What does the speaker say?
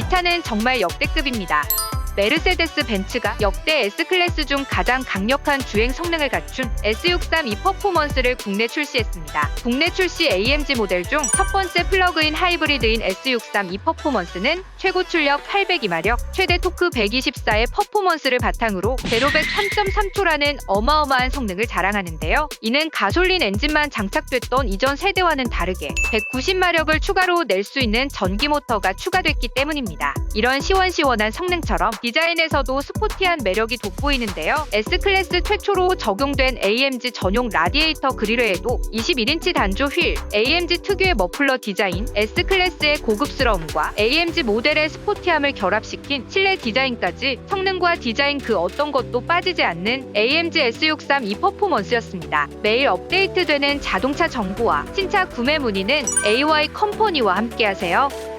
이 차는 정말 역대급입니다. 메르세데스 벤츠가 역대 S클래스 중 가장 강력한 주행 성능을 갖춘 S632 퍼포먼스를 국내 출시했습니다. 국내 출시 AMG 모델 중 첫 번째 플러그인 하이브리드인 S632 퍼포먼스는 최고 출력 802마력, 최대 토크 124의 퍼포먼스를 바탕으로 제로백 3.3초라는 어마어마한 성능을 자랑하는데요. 이는 가솔린 엔진만 장착됐던 이전 세대와는 다르게 190마력을 추가로 낼 수 있는 전기 모터가 추가됐기 때문입니다. 이런 시원시원한 성능처럼 디자인에서도 스포티한 매력이 돋보이는데요. S클래스 최초로 적용된 AMG 전용 라디에이터 그릴외에도 21인치 단조 휠, AMG 특유의 머플러 디자인, S클래스의 고급스러움과 AMG 모델의 스포티함을 결합시킨 실내 디자인까지 성능과 디자인 그 어떤 것도 빠지지 않는 AMG S632 퍼포먼스였습니다. 매일 업데이트되는 자동차 정보와 신차 구매 문의는 AY 컴퍼니와 함께하세요.